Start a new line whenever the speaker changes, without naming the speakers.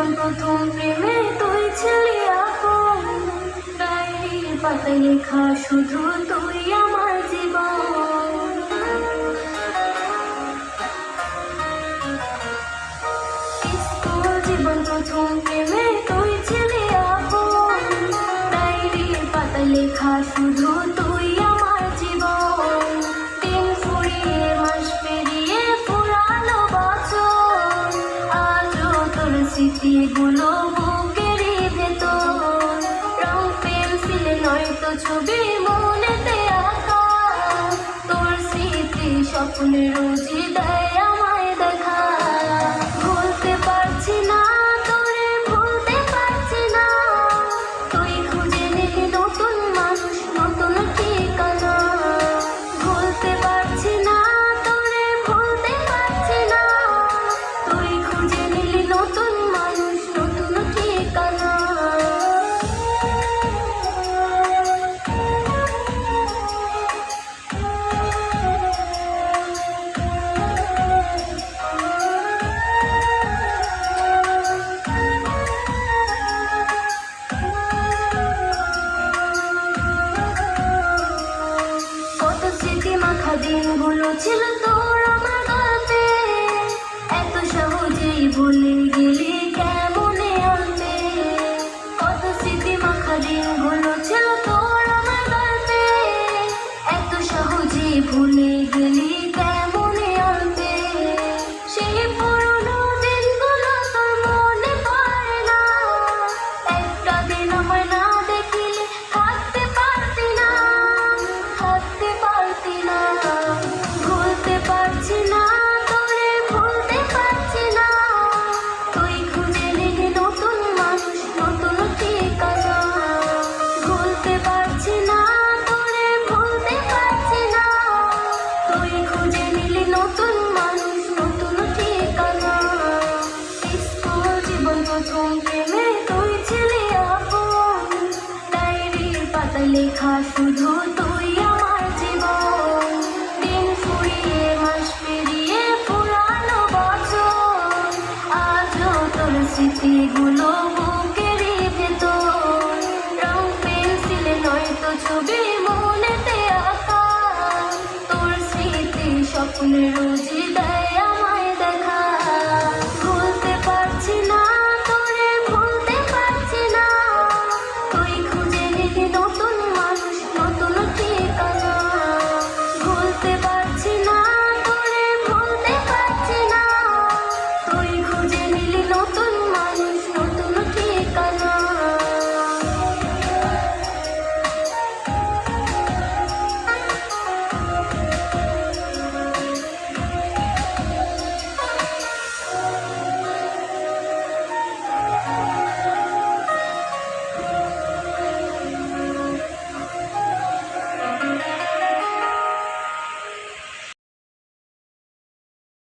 জীবন প্রথম প্রেমে তুই ছিলি আপন। ডায়েরির পাতায় লেখা শুধু তুই আমার স্মৃতিগুলো বুকেরই ভেতর রং পেন্সিলে নয়তো ছবি মনেতে আঁকা। তোর স্মৃতি স্বপ্নে রোজই বলে গেলে কেমনে অন্যে কত স্মৃতি মাখা দিনগুলো ছিল তোর আমার গল্পে এত সহজে ভুলে গেলি সেই পুরনো দিনগুলো মনে একটা দিন আমার প্রথম প্রেমে তুই ছিলি আপন। পাতা লেখা শুধু তুই আমার জীবন। দিন ফুরিয়ে, মাস পেরিয়ে পুরানো বছর। আজও তোর স্মৃতিগুলো ছবি মনেতে আঁকা। তোর স্মৃতি স্বপ্নের